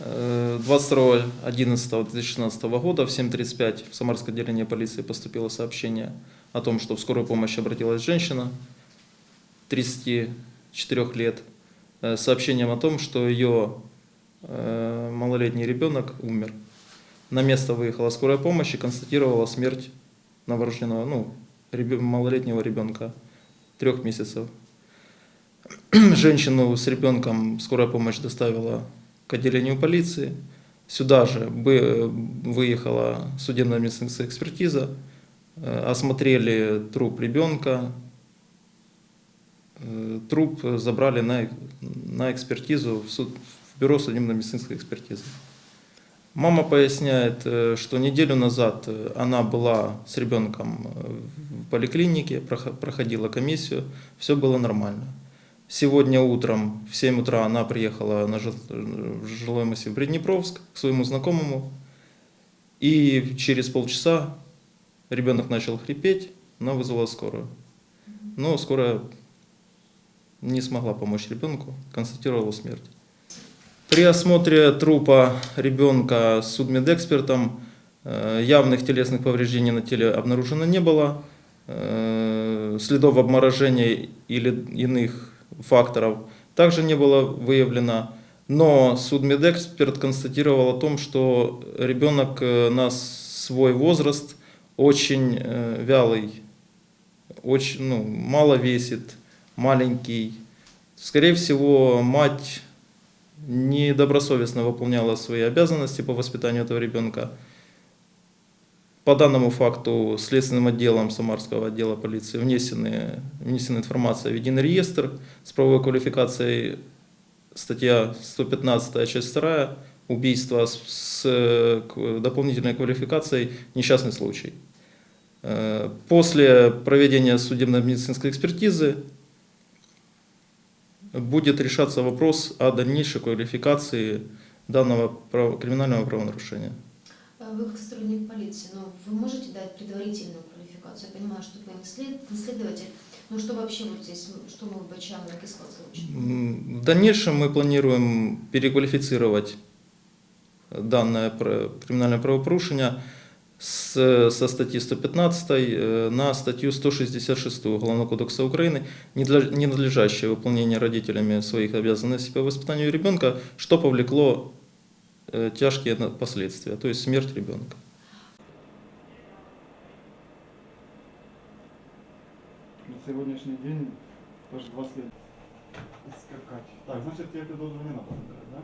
Э, 22.11.2016 года в 7.35 в Самарское отделение полиции поступило сообщение о том, что в скорую помощь обратилась женщина 34 лет э, с сообщением о том, что ее э, малолетний ребенок умер. На место выехала скорая помощь и констатировала смерть новорожденного, ну, ребё- малолетнего ребенка трех месяцев. Женщину с ребенком скорая помощь доставила к отделению полиции. Сюда же бы- выехала судебная медицинская экспертиза, э, осмотрели труп ребенка, Э, труп забрали на, на экспертизу в, суд- в бюро судебно-медицинской экспертизы. Мама поясняет, э, что неделю назад э, она была с ребенком э, в поликлинике, прохо- проходила комиссию, все было нормально. Сегодня утром в 7 утра она приехала на жилой массив Приднепровск к своему знакомому. И через полчаса ребенок начал хрипеть, она вызвала скорую. Но скорая не смогла помочь ребенку, констатировала смерть. При осмотре трупа ребенка с судмедэкспертом э, явных телесных повреждений на теле обнаружено не было, э, следов обморожения или иных факторов также не было выявлено, но судмедэксперт констатировал о том, что ребенок э, на свой возраст очень э, вялый, очень, ну, мало весит, маленький. Скорее всего, мать недобросовестно выполняла свои обязанности по воспитанию этого ребенка. По данному факту следственным отделом Самарского отдела полиции внесены, внесена информация в единый реестр с правовой квалификацией статья 115, часть 2, убийство с, с, дополнительной квалификацией несчастный случай. Э, После проведения судебно-медицинской экспертизы будет решаться вопрос о дальнейшей квалификации данного криминального правонарушения. А Вы как сотрудник полиции, но вы можете дать предварительную квалификацию? Я понимаю, что вы не, след- следователь, но что вообще вот здесь, что мы вбачаем на кислот случай? М, В дальнейшем мы планируем переквалифицировать данное криминальное правопорушение с- со статьи 115 э, на статью 166 Уголовного кодекса Украины, ненадлежащее выполнение родителями своих обязанностей по воспитанию ребенка, что повлекло э, тяжкие на- последствия, то есть смерть ребенка. На сегодняшний день аж два след скакать. Так, значит, тебе підозру не надо да?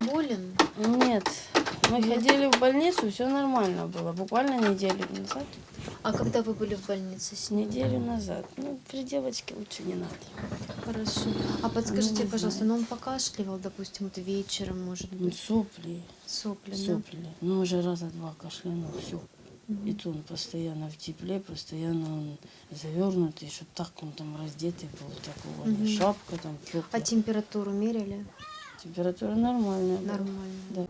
Болен? Нет, мы ходили в больницу, все нормально было. Буквально неделю назад. А когда вы были в больнице с? Неделю назад. Ну, при девочке лучше не надо. Хорошо. А подскажите, не пожалуйста, знает. ну он покашливал, допустим, вот вечером, может Ну, быть, Сопли, сопли, да? сопли. Ну, уже раза два кашлянул, все. И то он постоянно в тепле, постоянно он завернутый, что так он там раздетый был, такого не шапка там А теплая. температуру мерили? Температура нормальная. была. Нормально. Да.